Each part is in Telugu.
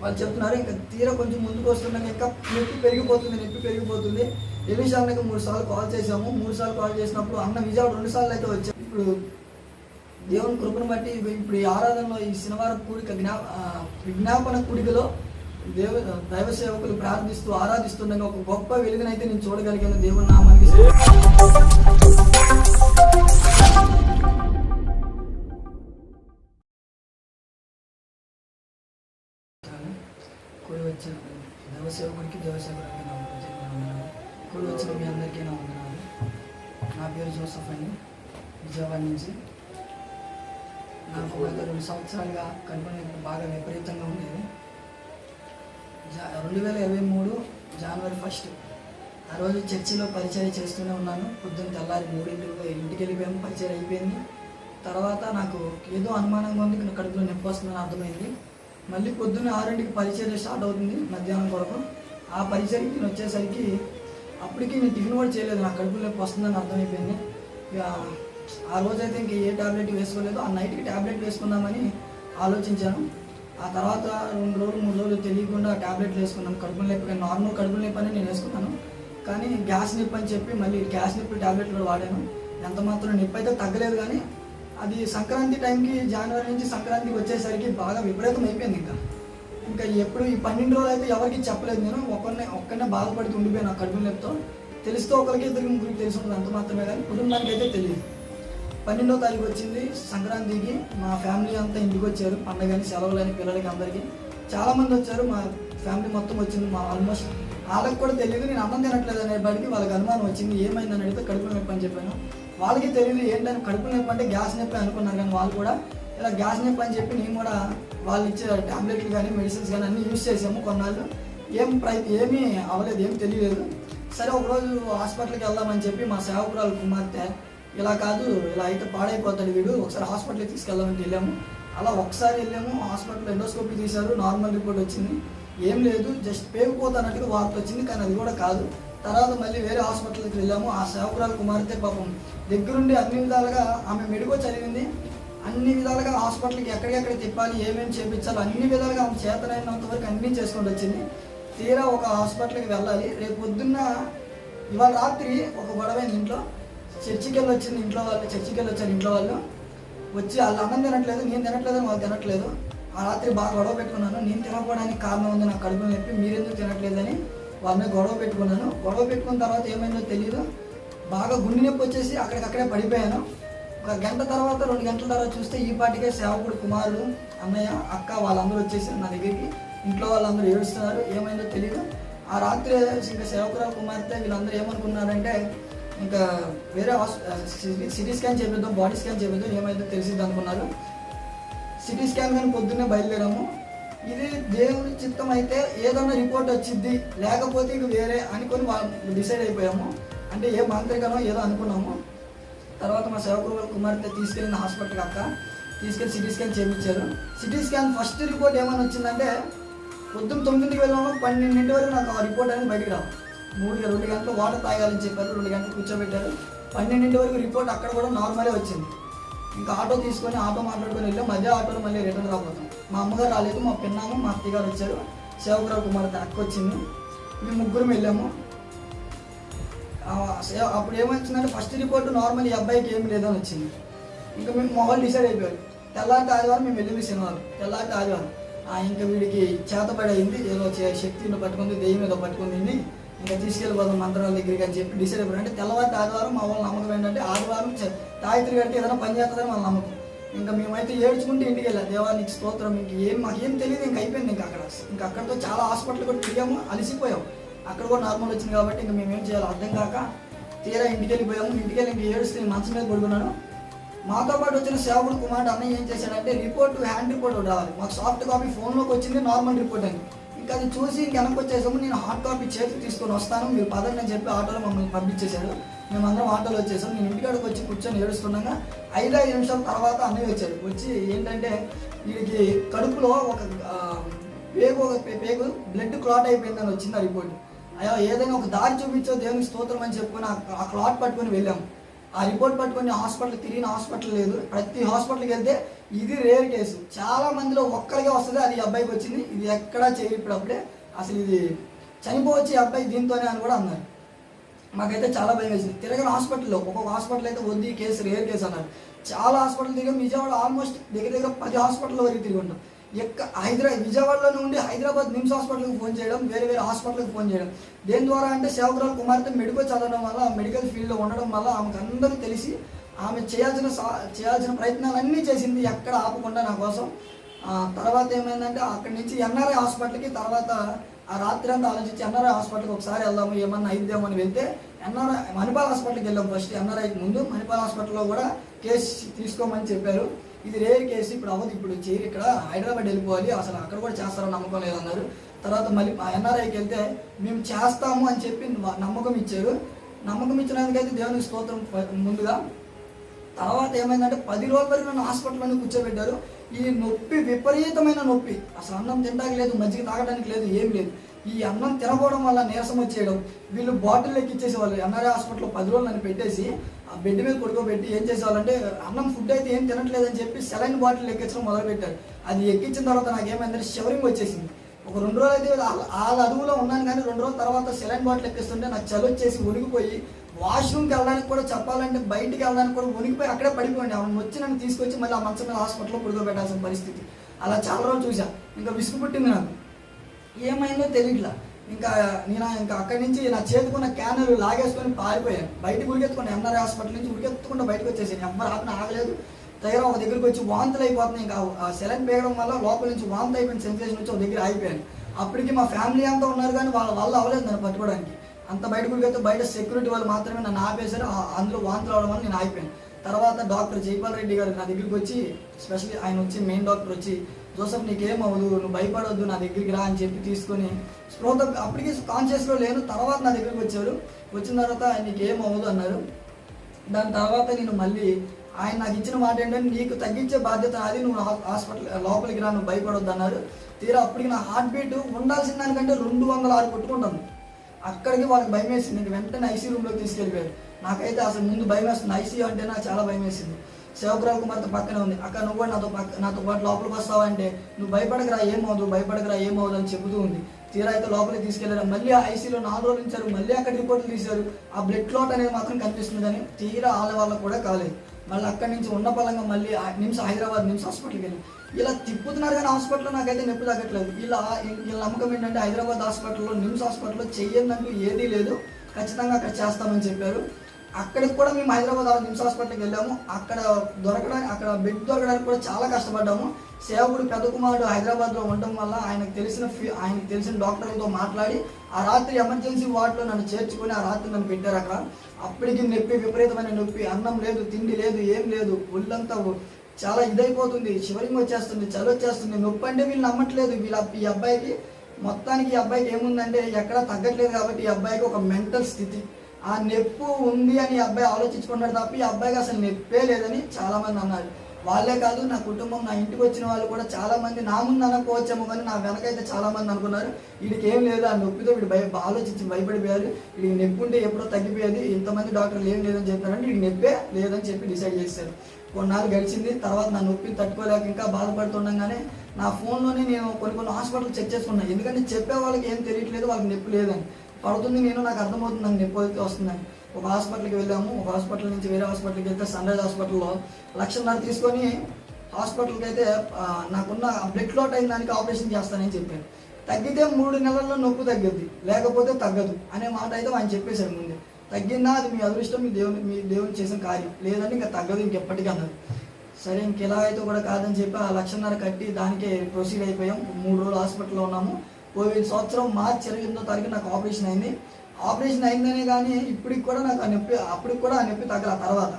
వాళ్ళు చెప్తున్నారు ఇంకా తీరా కొంచెం ముందుకు వస్తున్నాక ఇంకా నొప్పి పెరిగిపోతుంది నొప్పి పెరిగిపోతుంది. ఎనిమిది అన్నకి మూడు సార్లు కాల్ చేసాము మూడు సార్లు కాల్ చేసినప్పుడు అన్న విజయవాడ రెండు సార్లు అయితే వచ్చాయి. ఇప్పుడు దేవుని కృపను బట్టి ఇప్పుడు ఈ ఆరాధనలో ఈ శనివారం కూడిక జ్ఞా విజ్ఞాపన కూడికలో దేవ దైవ సేవకులు ప్రార్థిస్తూ ఆరాధిస్తుండగా ఒక గొప్ప వెలుగునైతే నేను చూడగలిగాను. దేవుని నామానికి దేవసేవకుడికి నా వందనాలు కూడి వచ్చిన మీ అందరికీ నా వందనాలు. నా పేరు జోసఫ్ అని విజయవాడ నుంచి. నాకు గత రెండు సంవత్సరాలుగా కడుపు బాగా విపరీతంగా ఉండేది. జా రెండు వేల ఇరవై మూడు జనవరి ఫస్ట్. ఆ రోజు చర్చిలో పరిచయం చేస్తూనే ఉన్నాను. పొద్దున్న తెల్లారి మూడింటికి ఇంటికి వెళ్ళిపోయాము. పరిచయం అయిపోయింది. తర్వాత నాకు ఏదో అనుమానంగా ఉంది. కడుపులో నొప్పి వస్తుందని అర్థమైంది. మళ్ళీ పొద్దున్న ఆరింటికి పరిచయం స్టార్ట్ అవుతుంది. మధ్యాహ్నం కొరకు. ఆ పరిచయకి నేను వచ్చేసరికి అప్పటికి నేను టిఫిన్ కూడా చేయలేదు. నా కడుపు నొప్పి వస్తుందని అర్థమైపోయింది. ఇక ఆ రోజైతే ఇంక ఏ టాబ్లెట్ వేసుకోలేదు. ఆ నైట్కి టాబ్లెట్ వేసుకుందామని ఆలోచించాను. ఆ తర్వాత రెండు రోజులు మూడు రోజులు తెలియకుండా టాబ్లెట్లు వేసుకున్నాను కడుపు నొప్పి నార్మల్ కడుపు నొప్పి అని నేను వేసుకున్నాను. కానీ గ్యాస్ నొప్పి అని చెప్పి మళ్ళీ గ్యాస్ నొప్పి టాబ్లెట్లు కూడా వాడాను. ఎంత మాత్రం నొప్పి అయితే తగ్గలేదు కానీ అది సంక్రాంతి టైంకి జనవరి నుంచి సంక్రాంతికి వచ్చేసరికి బాగా విపరీతం అయిపోయింది ఇంకా. ఇంకా ఎప్పుడు ఈ పన్నెండు రోజులు అయితే ఎవరికి చెప్పలేదు. నేను ఒక్కనే ఒక్కనే బాధపడుతూ ఉండిపోయాను ఆ కడుపు నొప్పితో. తెలిస్తే ఒకరికి ఇద్దరికి ముగ్గురికి తెలిసి ఉంటుంది అంత మాత్రమే కానీ కుటుంబానికి అయితే తెలియదు. పన్నెండో తారీఖు వచ్చింది సంక్రాంతికి మా ఫ్యామిలీ అంతా ఇంటికి వచ్చారు పండగని సెలవులని పిల్లలకి అందరికీ. చాలామంది వచ్చారు మా ఫ్యామిలీ మొత్తం వచ్చింది మా ఆల్మోస్ట్ వాళ్ళకి కూడా తెలియదు నేను అన్నం తినట్లేదు అనే బడికి వాళ్ళకి అనుమానం వచ్చింది ఏమైందని అడిగితే కడుపు నొప్పి అని చెప్పాను. వాళ్ళకి తెలియదు ఏంటని కడుపు నొప్పి అంటే గ్యాస్ నొప్పి అనుకున్నారు కానీ వాళ్ళు కూడా ఇలా గ్యాస్ నొప్పి అని చెప్పి నేను కూడా వాళ్ళు ఇచ్చే టాబ్లెట్లు కానీ మెడిసిన్స్ కానీ అన్నీ యూస్ చేసాము కొన్నాళ్ళు. ఏం ప్రై ఏమీ అవ్వలేదు ఏం తెలియలేదు. సరే ఒకరోజు హాస్పిటల్కి వెళ్దామని చెప్పి మా సేవకురాలు కుమార్తె ఇలా కాదు ఇలా అయితే పాడైపోతాడు వీడు ఒకసారి హాస్పిటల్కి తీసుకెళ్దామని వెళ్ళాము. అలా ఒకసారి వెళ్ళాము హాస్పిటల్ ఎండోస్కోపీ తీశారు నార్మల్ రిపోర్ట్ వచ్చింది. ఏం లేదు జస్ట్ పేరుకుపోతానట్టుగా వార్త వచ్చింది కానీ అది కూడా కాదు. తర్వాత మళ్ళీ వేరే హాస్పిటల్కి వెళ్ళాము ఆ సేవకురాలు కుమార్తె పాపం దగ్గరుండి అన్ని విధాలుగా ఆమె మెడికో చదివింది అన్ని విధాలుగా హాస్పిటల్కి ఎక్కడికెక్కడ తిప్పాలి ఏమేమి చేపించాలి అన్ని విధాలుగా ఆమె చేతనైనంత వరకు అన్ని చేసుకుంటూ వచ్చింది. తీరా ఒక హాస్పిటల్కి వెళ్ళాలి. రేపు పొద్దున్న ఇవాళ రాత్రి ఒక గొడవైంది ఇంట్లో. చర్చికి వెళ్ళి వచ్చింది ఇంట్లో వాళ్ళు చర్చికి వెళ్ళి వచ్చారు ఇంట్లో వాళ్ళు. వచ్చి వాళ్ళు అన్నం తినట్లేదు నేను తినట్లేదు వాళ్ళు తినట్లేదు. ఆ రాత్రి బాగా గొడవ పెట్టుకున్నాను. నేను తినకపోవడానికి కారణం ఉంది నాకు కడుపులో నొప్పి మీరెందుకు తినట్లేదని వాళ్ళని గొడవ పెట్టుకున్నాను. గొడవ పెట్టుకున్న తర్వాత ఏమైందో తెలియదు బాగా గుండె నొప్పి వచ్చేసి అక్కడికక్కడే పడిపోయాను. ఒక గంట తర్వాత రెండు గంటల తర్వాత చూస్తే ఈ పాటికే సేవకుడు కుమారుడు అన్నయ్య అక్క వాళ్ళందరూ వచ్చేసి నా దగ్గరికి. ఇంట్లో వాళ్ళందరూ ఏడుస్తున్నారు. ఏమైందో తెలియదు ఆ రాత్రి ఇంకా సేవకురావు కుమార్తె వీళ్ళందరూ ఏమనుకున్నారంటే ఇంకా వేరే సిటీ స్కాన్ చేపిద్దాం బాడీ స్కాన్ చేపిద్దాం ఏమైందో తెలిసింది అనుకున్నారు. సిటీ స్కాన్ కానీ పొద్దున్నే బయలుదేరాము. ఇది దేవుని చిత్తం అయితే ఏదన్నా రిపోర్ట్ వచ్చింది లేకపోతే ఇక వేరే అనుకొని డిసైడ్ అయిపోయాము. అంటే ఏ మాంత్రికనో ఏదో అనుకున్నాము. తర్వాత మా సేవకుడు వాళ్ళ కుమార్తె తీసుకెళ్ళిన హాస్పిటల్ అక్క. తీసుకెళ్ళి సిటీ స్కాన్ చేయించారు. సిటీ స్కాన్ ఫస్ట్ రిపోర్ట్ ఏమైనా వచ్చిందంటే పొద్దున్న తొమ్మిదింటికి వెళ్ళాము పన్నెండింటి వరకు నాకు ఆ రిపోర్ట్ అనేది బయటికి రావు. మూడు రెండు గంటలు వాటర్ తాగాలని చెప్పారు రెండు గంటలు కూర్చోబెట్టారు. పన్నెండింటి వరకు రిపోర్ట్ అక్కడ కూడా నార్మలే వచ్చింది. ఇంకా ఆటో తీసుకొని ఆటో మాట్లాడుకొని వెళ్ళాం మధ్య ఆటోలో మళ్ళీ రిటర్న్ రాబోతాం మా అమ్మగారు రాలేదు మా పిన్నాము మా అత్తగారు వచ్చారు. సేవకురావు కుమార్తె అక్క వచ్చింది. మేము ముగ్గురం వెళ్ళాము. అప్పుడు ఏమొచ్చిందంటే ఫస్ట్ రిపోర్ట్ నార్మల్ ఈ అబ్బాయికి ఏం లేదని వచ్చింది. ఇంకా మేము మా వాళ్ళు డిసైడ్ అయిపోయారు. తెల్లారి ఆదివారం మేము వెళ్ళింది సినిమాలు తెల్లారి ఆదివారం. ఆ, ఇంకా వీడికి చేతబడి అయింది ఏదో చే- శక్తిని పట్టుకుంది దెయ్యం ఏదో పట్టుకుంది ఇంకా తీసుకెళ్ళిపోదాం మంత్రాల దగ్గరికి అని చెప్పి డిసైడ్ అయిపోయారు. అంటే తెల్లవారి ఆదివారం మా వాళ్ళ నమ్మకం ఏంటంటే ఆదివారం చ- తాయిత్రి కడితే ఏదైనా పని చేస్తుందని వాళ్ళ నమ్మకం. ఇంకా మేమైతే ఏడ్చుకుంటే ఇంటికి వెళ్ళాం. దేవానికి స్తోత్రం. ఇంక ఏం మాకేం తెలియదు. ఇంకా అయిపోయింది. ఇంకా అక్కడ ఇంకా అక్కడితో చాలా హాస్పిటల్ కూడా తిరిగాము. అలసిపోయాం. అక్కడ కూడా నార్మల్ వచ్చింది కాబట్టి ఇంకా మేము ఏం చేయాలి అర్థం కాక తీరా ఇంటికి వెళ్ళిపోయాము. ఇంటికి వెళ్ళి ఇంకా ఏడుస్తే నేను మంచం మీద పడుకున్నాను. మాతో పాటు వచ్చిన సేవకుడు కుమార్ అన్నయ్య ఏం చేశాడంటే రిపోర్ట్ హ్యాండ్ రిపోర్ట్ రావాలి. మాకు సాఫ్ట్ కాపీ ఫోన్లోకి వచ్చింది నార్మల్ రిపోర్ట్ అని. ఇంకా అది చూసి ఇంక వెనక్కి వచ్చేసాము. నేను హార్డ్ కాపీ చేతికి తీసుకొని వస్తాను. మీరు పదండి అని చెప్పి ఆటోలో మమ్మల్ని పంపించేశాడు మేమందరం ఆటోలో వచ్చేసాం. నేను ఇంటికాడికి వచ్చి కూర్చొని ఏడుస్తుండగా ఐదు ఐదు నిమిషాల తర్వాత అన్నయ్య వచ్చాడు. వచ్చి ఏంటంటే వీడికి కడుపులో ఒక పేగు ఒక పేగు బ్లడ్ క్లాట్ అయిపోయిందని వచ్చింది ఆ రిపోర్ట్ అయ్యా ఏదైనా ఒక దారి చూపించో దేవునికి స్తోత్రం అని చెప్పుకొని ఆ- క్లాత్ క్లాట్ పట్టుకొని వెళ్ళాము. ఆ రిపోర్ట్ పట్టుకొని హాస్పిటల్ తిరిగిన హాస్పిటల్ లేదు. ప్రతి హాస్పిటల్కి వెళ్తే ఇది రేర్ కేసు చాలా మందిలో ఒక్కరికే వస్తుంది అది అబ్బాయికి వచ్చింది. ఇది ఎక్కడా చేయరు అసలు ఇది చనిపోవచ్చు ఈ అబ్బాయి దీంతోనే అని కూడా అన్నారు. మాకైతే చాలా భయం వేసింది. తిరగని హాస్పిటల్లో ఒక్కొక్క హాస్పిటల్ అయితే వద్దు కేసు రేర్ కేసు అన్నారు. చాలా హాస్పిటల్ తిరిగి. విజయవాడ ఆల్మోస్ట్ దగ్గర దగ్గర పది హాస్పిటల్ వరకు తిరిగి ఉంటాం. ఎక్క హైదరాబాద్ విజయవాడలో ఉండి హైదరాబాద్ నిమ్స్ హాస్పిటల్కి ఫోన్ చేయడం వేరే వేరే హాస్పిటల్కి ఫోన్ చేయడం. దేని ద్వారా అంటే సేవకురాలు కుమార్తె మెడికల్ చదవడం వల్ల మెడికల్ ఫీల్డ్లో ఉండడం వల్ల ఆమెకు అందరూ తెలిసి ఆమె చేయాల్సిన చేయాల్సిన ప్రయత్నాలన్నీ చేసింది ఎక్కడ ఆపకుండా నా కోసం. ఆ, తర్వాత ఏమైందంటే అక్కడి నుంచి ఎన్ఆర్ఐ హాస్పిటల్కి తర్వాత ఆ రాత్రి అంతా ఆలోచించి ఎన్ఆర్ఐ హాస్పిటల్కి ఒకసారి వెళ్దాము ఏమన్నా అయిద్దాము అని వెళ్తే ఎన్ఆర్ఐ మణిపాల్ హాస్పిటల్కి వెళ్ళాం ఫస్ట్ ఎన్ఆర్ఐకి ముందు. మణిపాల్ హాస్పిటల్లో కూడా కేసు తీసుకోమని చెప్పారు. ఇది రేర్ కేసు ఇప్పుడు అవ్వదు. ఇప్పుడు చేరి ఇక్కడ హైదరాబాద్ వెళ్ళిపోవాలి. అసలు అక్కడ కూడా చేస్తారని నమ్మకం లేదన్నారు. తర్వాత మళ్ళీ ఎన్ఆర్ఐకి వెళ్తే మేము చేస్తాము అని చెప్పి నమ్మకం ఇచ్చారు. నమ్మకం ఇచ్చినందుకైతే దేవునికి స్తోత్రం ముందుగా. తర్వాత ఏమైందంటే పది రోజుల వరకు నన్ను హాస్పిటల్లోనే కూర్చోబెట్టారు. ఈ నొప్పి విపరీతమైన నొప్పి. అసలు అన్నం తినడానికి లేదు మజ్జిగ తాగడానికి లేదు ఏం లేదు. ఈ అన్నం తినకపోవడం వల్ల నీరసం వచ్చేయడం వీళ్ళు బాటిల్ ఎక్కిచ్చేసేవాళ్ళు ఎన్ఆర్ఐ హాస్పిటల్లో పది రోజులు నన్ను పెట్టేసి ఆ బెడ్ మీద పడుకోబెట్టి ఏం చేసేవాళ్ళంటే అన్నం ఫుడ్ అయితే ఏం తినట్లేదని చెప్పి సెలైన్ బాటిల్ ఎక్కించడం మొదలుపెట్టారు. అది ఎక్కించిన తర్వాత నాకు ఏమైందంటే షవరింగ్ వచ్చేసింది. ఒక రెండు రోజులు అయితే ఆ- అదువులో ఉన్నాను కానీ రెండు రోజుల తర్వాత సెలైన్ బాటిల్ ఎక్కిస్తుంటే నాకు చలి వచ్చేసి ఉనిగిపోయి వాష్రూమ్కి వెళ్ళడానికి కూడా చెప్పాలంటే బయటికి వెళ్ళడానికి కూడా ఉనికిపోయి అక్కడే పడిపోయింది ఆమె వచ్చి నన్ను తీసుకొచ్చి మళ్ళీ ఆ మంచం మీద హాస్పిటల్లో పడుకోబెట్టాల్సిన పరిస్థితి. అలా చాలా రోజులు చూసా ఇంకా విసుగు పుట్టింది నాకు. ఏమైందో తెలియట్లా ఇంకా నేను ఇంకా అక్కడి నుంచి నా చేతుకున్న క్యానర్ లాగేసుకొని పారిపోయాను. బయటకు ఉరికెత్తుకుని ఎంఆర్ఐ హాస్పిటల్ నుంచి ఉరికెత్తుకుండా బయటకు వచ్చేసాను. ఎంఆర్ ఆపిన ఆగలేదు. దగ్గర ఒక దగ్గరికి వచ్చి వాంతులు అయిపోతున్నాయి. ఇంకా ఆ సెలైన్ పేయడం వల్ల లోపల నుంచి వాంతి అయిపోయిన సెన్సేషన్ వచ్చి ఒక దగ్గర ఆగిపోయాను. అప్పటికి మా ఫ్యామిలీ అంతా ఉన్నారు కానీ వాళ్ళ వల్ల అవ్వలేదు నన్ను పట్టుకోవడానికి. అంత బయటకు ఉరికెత్తే బయట సెక్యూరిటీ వాళ్ళు మాత్రమే నన్ను ఆపేశారు. అందులో వాంతులు అవడం వల్ల నేను ఆగిపోయాను. తర్వాత డాక్టర్ జైపాల్ రెడ్డి గారు నా దగ్గరికి వచ్చి స్పెషల్లీ ఆయన వచ్చి మెయిన్ డాక్టర్ వచ్చి జోసఫ్ నీకేం అవ్వదు నువ్వు భయపడొద్దు నా దగ్గరికి రా అని చెప్పి తీసుకొని స్పృహత అప్పటికి కాన్షియస్లో లేను తర్వాత నా దగ్గరికి వచ్చారు. వచ్చిన తర్వాత నీకేం అవ్వదు అన్నారు. దాని తర్వాత నేను మళ్ళీ ఆయన నాకు ఇచ్చిన మాట ఏంటంటే నీకు తగ్గించే బాధ్యత అది నువ్వు హాస్పిటల్ లోపలికి రా నువ్వు భయపడొద్దు అన్నారు. తీరా అప్పటికి నా హార్ట్ బీట్ ఉండాల్సిన దానికంటే రెండు వందల ఆరు కొట్టుకుంటాను అక్కడికి వాళ్ళకి భయం వేసింది వెంటనే ఐసీ రూమ్లోకి తీసుకెళ్ళిపోయారు నాకైతే అసలు ముందు భయం వేస్తుంది ఐసీ అంటే నాకు చాలా భయం వేసింది సేవకురాలు కుమార్తె పక్కనే ఉంది. అక్క నువ్వు కూడా నాతో పక్క నాతో పాటు లోపలికి వస్తావంటే నువ్వు భయపడకరా ఏమవుదు భయపడకరా ఏమవుదు అని చెబుతూ ఉంది. తీరా అయితే లోపలికి తీసుకెళ్ళారు. మళ్ళీ ఆ ఐసీలో నాలుగు రోజులు ఇచ్చారు మళ్ళీ అక్కడ రిపోర్ట్లు తీశారు. ఆ బ్లడ్ క్లాట్ అనేది మాత్రం కనిపిస్తుంది కానీ తీరా వాళ్ళ వాళ్ళకు కూడా కాలేదు. మళ్ళీ అక్కడి నుంచి ఉన్న పలంగా మళ్ళీ నిమ్స్ హైదరాబాద్ నిమ్స్ హాస్పిటల్కి వెళ్ళి ఇలా తిప్పుతున్నారు కానీ హాస్పిటల్లో నాకైతే నొప్పి తగ్గట్లేదు. ఇలా వీళ్ళ నమ్మకం ఏంటంటే హైదరాబాద్ హాస్పిటల్లో నిమ్స్ హాస్పిటల్లో చెయ్యందంటూ ఏదీ లేదు. ఖచ్చితంగా అక్కడ చేస్తామని చెప్పారు. అక్కడికి కూడా మేము హైదరాబాద్ నిమ్స్ హాస్పిటల్కి వెళ్ళాము. అక్కడ దొరకడానికి అక్కడ బెడ్ దొరకడానికి కూడా చాలా కష్టపడ్డాము. సేవకుడు పెద్ద కుమారుడు హైదరాబాద్లో ఉండటం వల్ల ఆయనకు తెలిసిన ఫీ ఆయనకు తెలిసిన డాక్టర్లతో మాట్లాడి ఆ రాత్రి ఎమర్జెన్సీ వార్డులో నన్ను చేర్చుకొని ఆ రాత్రి నన్ను పెట్టారు అక్కడ. అప్పటికి నొప్పి విపరీతమైన నొప్పి అన్నం లేదు తిండి లేదు ఏం లేదు ఒళ్ళంతా చాలా ఇదైపోతుంది షివరింగ్ వచ్చేస్తుంది చలి వచ్చేస్తుంది నొప్పి అంటే వీళ్ళు నమ్మట్లేదు. వీళ్ళ ఈ అబ్బాయికి మొత్తానికి ఈ అబ్బాయికి ఏముందంటే ఎక్కడ తగ్గట్లేదు కాబట్టి ఈ అబ్బాయికి ఒక మెంటల్ స్థితి. ఆ నొప్పు ఉంది అని అబ్బాయి ఆలోచించుకున్నాడు తప్ప ఈ అబ్బాయికి అసలు నొప్పే లేదని చాలామంది అన్నారు. వాళ్ళే కాదు నా కుటుంబం నా ఇంటికి వచ్చిన వాళ్ళు కూడా చాలా మంది నా ముందు అనుకోవచ్చేమో కానీ నా వెనకైతే చాలా మంది అనుకున్నారు. వీడికి ఏం లేదు ఆ నొప్పితో వీడు భయ ఆలోచించి భయపడిపోయారు. వీడికి నొప్పి ఉంటే ఎప్పుడో తగ్గిపోయేది. ఇంతమంది డాక్టర్లు ఏం లేదని చెప్పారంటే వీడికి నొప్పే లేదని చెప్పి డిసైడ్ చేశారు. కొన్నాళ్ళు గడిచింది తర్వాత నా నొప్పిని తట్టుకోలేక ఇంకా బాధపడుతుండగానే నా ఫోన్లోనే నేను కొన్ని కొన్ని హాస్పిటల్ చెక్ చేసుకున్నాను ఎందుకంటే చెప్పే వాళ్ళకి ఏం తెలియట్లేదు వాళ్ళకి నొప్పి లేదని. పడుతుంది నేను నాకు అర్థమవుతుంది నాకు నొప్పి అయితే వస్తుందని ఒక హాస్పిటల్కి వెళ్ళాము. ఒక హాస్పిటల్ నుంచి వేరే హాస్పిటల్కి వెళ్తే సన్ రైజ్ హాస్పిటల్లో లక్షన్నర తీసుకొని హాస్పిటల్కి అయితే నాకున్న బ్లడ్ క్లాట్ అయిన దానికి ఆపరేషన్ చేస్తానని చెప్పాను తగ్గితే మూడు నెలల్లో నొప్పి తగ్గుద్ది. లేకపోతే తగ్గదు అనే మాట అయితే ఆయన చెప్పేశారు ముందే. తగ్గిందా? అది మీ అదృష్టం. మీ దేవుని మీ దేవుని చేసిన కార్యం. లేదని ఇంకా తగ్గదు ఇంకెప్పటికీ అన్నది. సరే ఇంకెలా అయితే కూడా కాదని చెప్పి ఆ లక్షన్నర కట్టి దానికే ప్రొసీడ్ అయిపోయాం. మూడు రోజులు హాస్పిటల్లో ఉన్నాము. పోయిన సంవత్సరం మార్చి ఇరవై ఎనిమిదో తారీఖు నాకు ఆపరేషన్ అయింది. ఆపరేషన్ అయిందనే కానీ ఇప్పటికి కూడా నాకు ఆ నొప్పి అప్పటికి కూడా ఆ నొప్పి తగ్గల ఆ తర్వాత.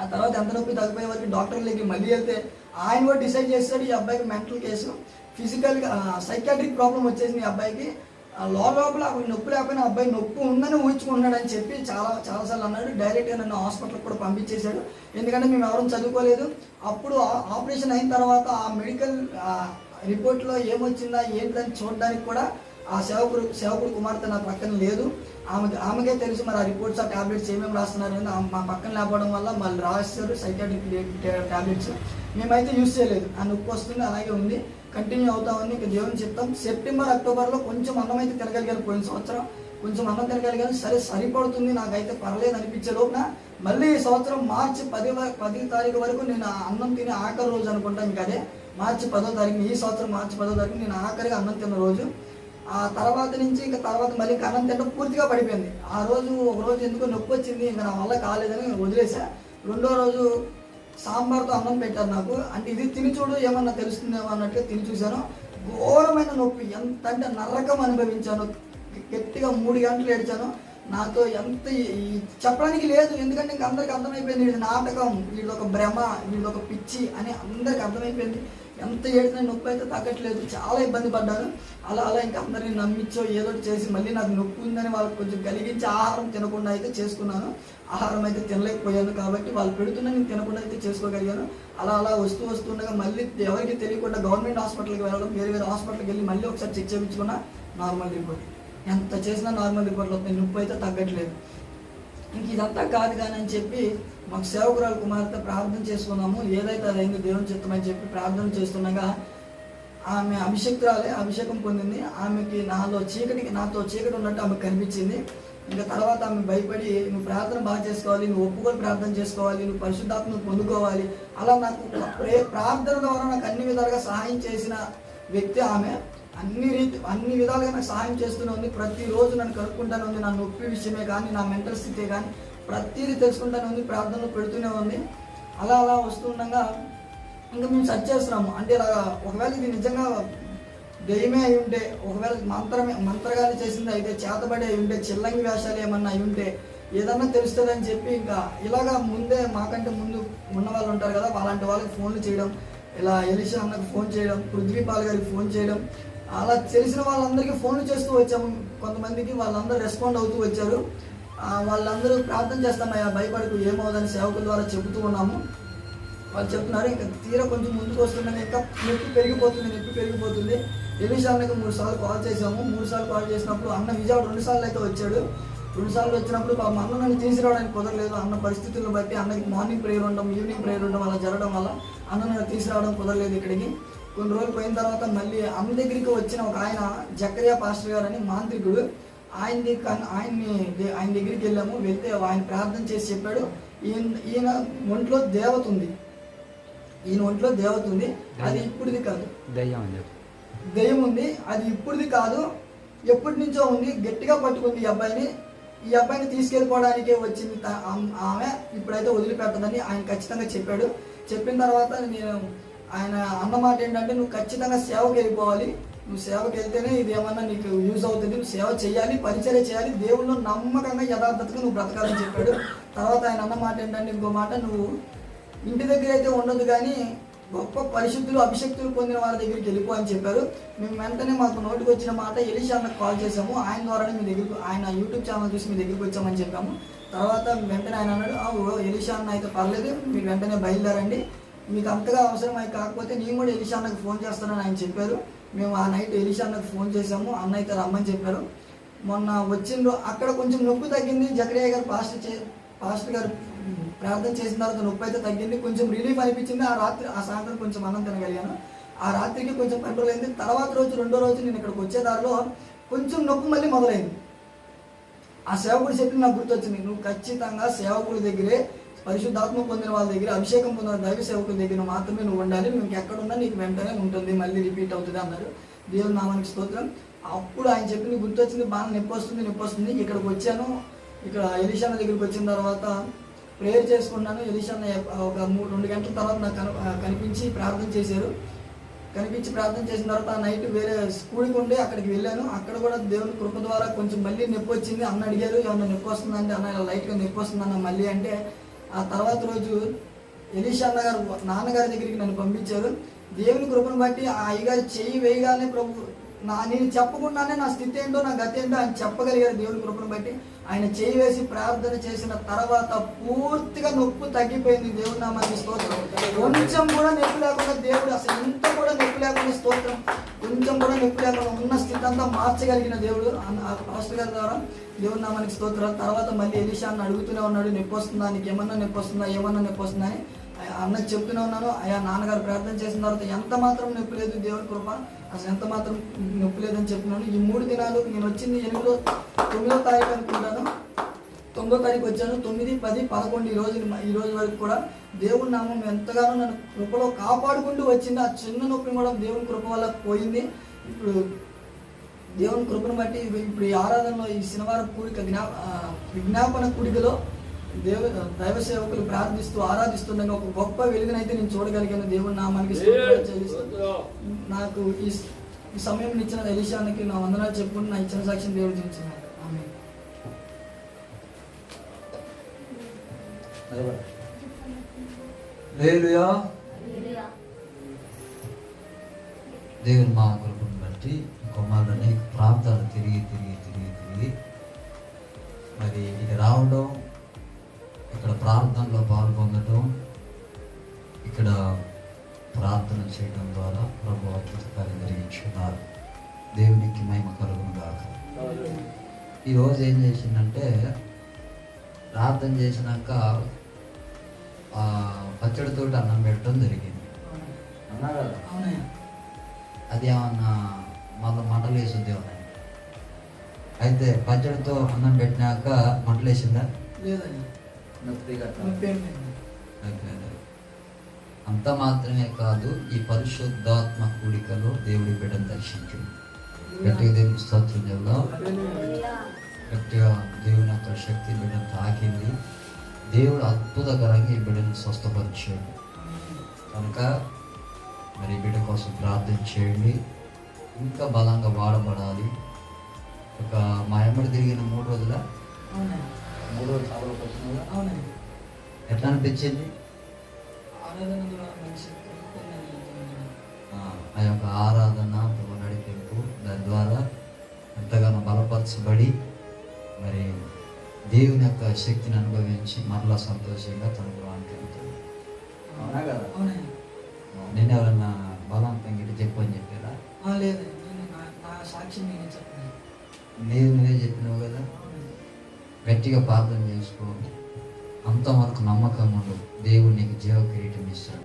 ఆ తర్వాత ఎంత నొప్పి తగ్గిపోయే వరకు డాక్టర్ దగ్గరికి మళ్ళీ వెళ్తే ఆయన కూడా డిసైడ్ చేస్తాడు ఈ అబ్బాయికి మెంటల్ కేసు. ఫిజికల్గా సైకాట్రిక్ ప్రాబ్లం వచ్చేసింది ఈ అబ్బాయికి. లోపల నొప్పి లేకపోయినా అబ్బాయి నొప్పి ఉందని ఊహించుకుంటున్నాడు అని చెప్పి చాలా చాలాసార్లు అన్నాడు. డైరెక్ట్గా నన్ను హాస్పిటల్కి కూడా పంపించేశాడు. ఎందుకంటే మేము ఎవరూ చదువుకోలేదు. అప్పుడు ఆ- ఆపరేషన్ అయిన తర్వాత ఆ మెడికల్ రిపోర్ట్లో ఏమొచ్చిందా ఏంటని చూడడానికి కూడా ఆ సేవకుడు సేవకుడు కుమార్తె నా పక్కన లేదు. ఆమె ఆమెకే తెలుసు మరి ఆ రిపోర్ట్స్ ఆ టాబ్లెట్స్ ఏమేమి రాస్తున్నారు అని ఆమె మా పక్కన లేకపోవడం వల్ల మళ్ళీ రాస్తారు సైకాట్రిక్ టాబ్లెట్స్. మేమైతే యూస్ చేయలేదు. ఆ నొప్పి వస్తుంది అలాగే ఉంది. కంటిన్యూ అవుతా ఉంది. ఇంకా దేవుని చెప్తాం సెప్టెంబర్ అక్టోబర్లో కొంచెం అన్నం అయితే తినగలిగాను పోయిన సంవత్సరం. కొంచెం అన్నం తినగలిగాను. సరే సరిపడుతుంది. నాకైతే పర్లేదు అనిపించే లోపున మళ్ళీ ఈ సంవత్సరం మార్చి పది పది తారీఖు వరకు నేను ఆ అన్నం తినే ఆఖరి రోజు అనుకుంటాను. ఇంకా అదే. మార్చి పదో తారీఖు ఈ సంవత్సరం మార్చి పదో తారీఖు నేను ఆఖరిగా అన్నం తిన్న రోజు. ఆ తర్వాత నుంచి ఇంకా తర్వాత మళ్ళీ ఇంకా అన్నం తింటే పూర్తిగా పడిపోయింది. ఆ రోజు ఒక రోజు ఎందుకో నొప్పి వచ్చింది ఇంకా నా వల్ల కాలేదని వదిలేసా రెండో రోజు సాంబార్తో అన్నం పెట్టారు నాకు. అంటే ఇది తిని చూడు ఏమన్నా తెలుస్తుందేమో అన్నట్టుగా తిని చూశాను. ఘోరమైన నొప్పి ఎంత అంటే నరకం అనుభవించాను. గట్టిగా మూడు గంటలు ఏడ్చాను. నాతో ఎంత చెప్పడానికి లేదు ఎందుకంటే ఇంక అందరికి అర్థమైపోయింది వీడి నాటకం వీళ్ళొక ఒక భ్రమ వీళ్ళొక ఒక పిచ్చి అని అందరికి అర్థమైపోయింది. ఎంత ఏడినా నొప్పి అయితే తగ్గట్లేదు చాలా ఇబ్బంది పడ్డాను. అలా అలా ఇంకా అందరిని నమ్మించో ఏదో చేసి మళ్ళీ నాకు నొప్పి ఉందని వాళ్ళకి కొంచెం కలిగించి ఆహారం తినకుండా అయితే చేసుకున్నాను. ఆహారం అయితే తినలేకపోయాను కాబట్టి వాళ్ళు పెడుతున్నా నేను తినకుండా అయితే చేసుకోగలిగాను. అలా అలా వస్తూ వస్తుండగా మళ్ళీ ఎవరికి తెలియకుండా గవర్నమెంట్ హాస్పిటల్కి వెళ్ళడం వేరే వేరే హాస్పిటల్కి వెళ్ళి మళ్ళీ ఒకసారి చెక్ చేయించుకున్నా నార్మల్ రిపోర్ట్. ఎంత చేసినా నార్మల్ రిపోర్ట్లు వస్తాయి. నొప్పి అయితే తగ్గట్లేదు. ఇంక ఇదంతా కాదు కానీ అని చెప్పి మాకు సేవకురాలు కుమార్తె ప్రార్థన చేసుకున్నాము. ఏదైతే అదైందో దేవుని చిత్తమని చెప్పి ప్రార్థన చేస్తుండగా ఆమె అభిషక్తురాలే అభిషేకం పొందింది. ఆమెకి నాలో చీకటికి నాతో చీకటి ఉన్నట్టు ఆమెకు కనిపించింది. ఇంకా తర్వాత ఆమె భయపడి నువ్వు ప్రార్థన బాగా చేసుకోవాలి నువ్వు ఒప్పుకొని ప్రార్థన చేసుకోవాలి నువ్వు పరిశుద్ధాత్మను పొందుకోవాలి. అలా నాకు ప్రార్థన ద్వారా నాకు అన్ని విధాలుగా సహాయం చేసిన వ్యక్తి ఆమె. అన్ని రీతి అన్ని విధాలుగా నాకు సహాయం చేస్తూనే ఉంది. ప్రతిరోజు నన్ను కనుక్కుంటానే ఉంది. నా నొప్పి విషయమే కానీ నా మెంటల్ స్థితే కానీ ప్రతిదీ తెలుసుకుంటానే ఉంది. ప్రార్థనలు పెడుతూనే ఉంది. అలా అలా వస్తుండగా ఇంకా మేము సెర్చ్ చేస్తున్నాము. అంటే ఇలా ఒకవేళ ఇది నిజంగా దెయ్యమే అయి ఉంటే ఒకవేళ మంత్రమే మంత్రగాలి చేసింది అయితే చేతబడి అయి ఉంటే చిల్లంగి వేషాలు ఏమన్నా అయి ఉంటే ఏదన్నా తెలుస్తుందని చెప్పి ఇంకా ఇలాగా ముందే మాకంటే ముందు ఉన్న వాళ్ళు ఉంటారు కదా అలాంటి వాళ్ళకి ఫోన్లు చేయడం ఇలా ఎలిషా అన్నకు ఫోన్ చేయడం పృథ్వీపాల్ గారికి ఫోన్ చేయడం అలా తెలిసిన వాళ్ళందరికీ ఫోన్లు చేస్తూ వచ్చాము. కొంతమందికి వాళ్ళందరూ రెస్పాండ్ అవుతూ వచ్చారు. వాళ్ళందరూ ప్రార్థన చేస్తామయ్యా భయపడకు ఏమవుదని సేవకుల ద్వారా చెబుతూ ఉన్నాము. వాళ్ళు చెప్తున్నారు ఇంకా తీరా కొంచెం ముందుకు వస్తుండగా ఇంకా నొప్పి పెరిగిపోతుంది నొప్పి పెరిగిపోతుంది. ఎలిషా మూడు సార్లు కాల్ చేసాము మూడు సార్లు కాల్ చేసినప్పుడు అన్న విజయవాడ రెండు సార్లు అయితే వచ్చాడు. రెండు సార్లు వచ్చినప్పుడు మా అన్న నన్ను తీసుకురావడానికి కుదరలేదు. అన్న పరిస్థితులను బట్టి అన్నకి మార్నింగ్ ప్రేయర్ ఉండడం ఈవినింగ్ ప్రేయర్ ఉండడం అలా జరగడం వల్ల అన్న నన్ను తీసుకురావడం కుదరలేదు ఇక్కడికి. కొన్ని రోజులు పోయిన తర్వాత మళ్ళీ అమ్మ దగ్గరికి వచ్చిన ఒక ఆయన జకరియా పాస్టర్ గారు అని మాంత్రికుడు ఆయన దగ్గర ఆయన్ని ఆయన దగ్గరికి వెళ్ళాము వెళ్తే ఆయన ప్రార్థన చేసి చెప్పాడు ఈయన ఈయన ఒంట్లో దేవత ఉంది. ఈయన ఒంట్లో దేవత ఉంది అది ఇప్పుడుది కాదు. దయ్యం దెయ్యం ఉంది అది ఇప్పుడుది కాదు ఎప్పటి నుంచో ఉంది గట్టిగా పట్టుకుంది ఈ అబ్బాయిని. ఈ అబ్బాయిని తీసుకెళ్ళిపోవడానికే వచ్చింది ఆమె ఇప్పుడైతే వదిలిపెట్టదని ఆయన ఖచ్చితంగా చెప్పాడు. చెప్పిన తర్వాత నేను ఆయన అన్నమాట ఏంటంటే నువ్వు ఖచ్చితంగా సేవకి వెళ్ళిపోవాలి. నువ్వు సేవకి వెళ్తేనే ఇది ఏమన్నా నీకు యూజ్ అవుతుంది. నువ్వు సేవ చేయాలి పరిచయం చేయాలి. దేవుళ్ళు నమ్మకంగా యథార్థతగా నువ్వు బ్రతకాలని చెప్పాడు. తర్వాత ఆయన అన్న మాట ఏంటంటే ఇంకో మాట నువ్వు ఇంటి దగ్గర అయితే ఉండదు కానీ గొప్ప పరిశుద్ధులు అభిషక్తులు పొందిన వాళ్ళ దగ్గరికి వెళ్ళిపో అని చెప్పారు. మేము వెంటనే మాకు నోటికి వచ్చిన మాట ఎలిషా అన్నకు కాల్ చేసాము ఆయన ద్వారానే మీ దగ్గరికి ఆయన యూట్యూబ్ ఛానల్ చూసి మీ దగ్గరికి వచ్చామని చెప్పాము. తర్వాత వెంటనే ఆయన అన్నాడు "ఆ, ఎలిషా అన్న అయితే పర్లేదు. మీరు వెంటనే బయలుదేరండి. మీకు అంతగా అవసరం కాకపోతే నేను కూడా ఎలిషా అన్నకు ఫోన్ చేస్తానని ఆయన చెప్పారు. మేము ఆ నైట్ ఎలిషా అన్నకు ఫోన్ చేసాము అన్న అయితే రమ్మని చెప్పారు. మొన్న వచ్చిండ్రు అక్కడ కొంచెం నొప్పి తగ్గింది. జకరియా గారు పాస్ట్ చే పాస్టర్ గారు ప్రార్థన చేసిన తర్వాత నొప్పి అయితే తగ్గింది. కొంచెం రిలీఫ్ అనిపించింది. ఆ రాత్రి ఆ సాయంత్రం కొంచెం అన్నం తినగలిగాను. ఆ రాత్రికి కొంచెం కంట్రోల్ అయింది. తర్వాత రోజు రెండో రోజు నేను ఇక్కడికి వచ్చే దారిలో కొంచెం నొప్పి మళ్ళీ మొదలైంది. ఆ సేవకుడు చెప్పి నాకు గుర్తొచ్చింది. నువ్వు ఖచ్చితంగా సేవకుడి దగ్గరే పరిశుద్ధాత్మ పొందిన వాళ్ళ దగ్గర అభిషేకం పొందిన దైవ సేవకుల దగ్గర మాత్రమే నువ్వు ఉండాలి. నువ్వు ఎక్కడున్నా నీకు వెంటనే ఉంటుంది. మళ్ళీ రిపీట్ అవుతుంది అన్నారు. దేవుని నామానికి స్తోత్రం. అప్పుడు ఆయన చెప్పింది గుర్తొచ్చింది బాగా నొప్పి వస్తుంది నొప్పి వస్తుంది. ఇక్కడికి వచ్చాను. ఇక్కడ ఎలిషాన్న దగ్గరికి వచ్చిన తర్వాత ప్రేయర్ చేసుకున్నాను ఎలిషాన్న ఒక మూడు రెండు గంటల తర్వాత నాకు కనిపించి ప్రార్థన చేశారు. కనిపించి ప్రార్థన చేసిన తర్వాత నైట్ వేరే స్కూల్కి ఉండి అక్కడికి వెళ్ళాను. అక్కడ కూడా దేవుని కృప ద్వారా కొంచెం మళ్ళీ నొప్పి వచ్చింది. అన్న అడిగారు ఏమన్నా నొప్పి వస్తుందంటే? అన్న ఇలా లైట్గా నొప్పి వస్తుందన్న మళ్ళీ అంటే ఆ తర్వాత రోజు ఎలీషా అన్నగారు నాన్నగారి దగ్గరికి నన్ను పంపించారు. దేవుని కృపను బట్టి ఆ అయ్యగారు చెయ్యి వేయగానే ప్రభు నా నేను చెప్పకుండానే నా స్థితి ఏంటో నా గతి ఏంటో ఆయన చెప్పగలిగారు దేవుని కృపను బట్టి. ఆయన చేయి వేసి ప్రార్థన చేసిన తర్వాత పూర్తిగా నొప్పి తగ్గిపోయింది దేవుని నామానికి స్తోత్రం. కొంచెం కూడా నొప్పి లేకుండా దేవుడు అసలు ఇంత కూడా నొప్పి లేకుండా స్తోత్రం. కొంచెం కూడా నొప్పి లేకుండా ఉన్న స్థితి అంతా మార్చగలిగిన దేవుడు ఆ పాస్టర్ గారి ద్వారా. దేవుడు నామానికి స్తోత్రాలు. తర్వాత మళ్ళీ ఎలిషాన్ని అడుగుతూనే ఉన్నాడు నొప్పి వస్తుందా నీకు ఏమన్నా నొప్పి వస్తుందా ఏమన్నా నొప్పి వస్తుందా అని ఆ చెప్తూనే ఉన్నాను అయ్యా నాన్నగారు ప్రార్థన చేసిన తర్వాత ఎంత మాత్రం నొప్పి లేదు దేవుడి కృప అసలు ఎంత మాత్రం నొప్పి లేదని చెప్పినాను. ఈ మూడు దినాలు నేను వచ్చింది ఎనిమిదో తొమ్మిదో తారీఖు అనుకుంటాను. తొమ్మిదో తారీఖు వచ్చాను. తొమ్మిది పది పదకొండు ఈ రోజు ఈ రోజు వరకు కూడా దేవుని నామం ఎంతగానో నన్ను కృపలో కాపాడుకుంటూ వచ్చింది. ఆ చిన్న నొప్పి కూడా దేవుని కృప వల్ల పోయింది. ఇప్పుడు దేవుని కృపను బట్టి ఇప్పుడు ఈ ఆరాధనలో ఈ శనివారం కూడిక జ్ఞా విజ్ఞాపన కూడికలో దేవ దైవ సేవకులు ప్రార్థిస్తూ ఆరాధిస్తుండగా ఒక గొప్ప వెలుగునైతే నేను చూడగలిగాను. దేవుని నామానికి నాకు ఈ ఈ సమయం ఇచ్చిన ఎలిషానికి నా వందనాలు చెప్పుకుంటూ నా ఇచ్చిన సాక్ష్యం దేవుడు ఆమె లేలుయా దేవుని మా కృపను బట్టి కుమారుడు అనేక ప్రాంతాలు తిరిగి తిరిగి తిరిగి తిరిగి. మరి ఇక రావడం ఇక్కడ ప్రార్థనలో పాల్గొనడం ఇక్కడ ప్రార్థన చేయడం ద్వారా ప్రభు అద్భుతకార్యం జరిగించున్నారు దేవునికి మహిమ కలుగును గాక. ఈరోజు ఏం చేసిందంటే ప్రార్థన చేసినాక ఆ, పచ్చడితోటి అన్నం పెట్టడం జరిగింది. అన్నా కదా అవునయ్యా అది ఏమన్నా మళ్ళీ మంటలు వేసుద్ది అయితే పచ్చడితో అన్నం పెట్టినాక మంటలు వేసిందా నొప్పి. అంత మాత్రమే కాదు ఈ పరిశుద్ధాత్మ కూడికలో దేవుడి బిడ్డను దర్శించింది. గట్టిగా దేవుని స్తోత్రం చెప్దాం. గట్టిగా దేవుని యొక్క శక్తి బిడ్డను తాకింది. దేవుడు అద్భుతకరంగా ఈ బిడ్డను స్వస్థపరిచాడు. కనుక మరి బిడ్డ కోసం ప్రార్థన చేయండి. ఇంకా బలంగా వాడబడాలి. ఒక మా ఎమ్మడి తిరిగిన మూడు రోజుల? మూడు రోజులు సభలకు వచ్చిన ఎట్లా అనిపించింది. ఆ, యొక్క ఆరాధన ప్రభు నడిపింపు దాని ద్వారా ఎంతగానో బలపరచబడి మరి దేవుని యొక్క శక్తిని అనుభవించి మరలా సంతోషంగా తన గృహానికి వెళ్తుంది అవునా కదా? నేను ఎవరన్నా బలవంతం గిట్ట చెప్పని చెప్పారా? నేను నేనే చెప్పినావు కదా. గట్టిగా ప్రార్థన చేసుకో. అంత మనకు నమ్మకం ఉండు. దేవుడు నీకు జీవ కిరీటం ఇస్తాడు.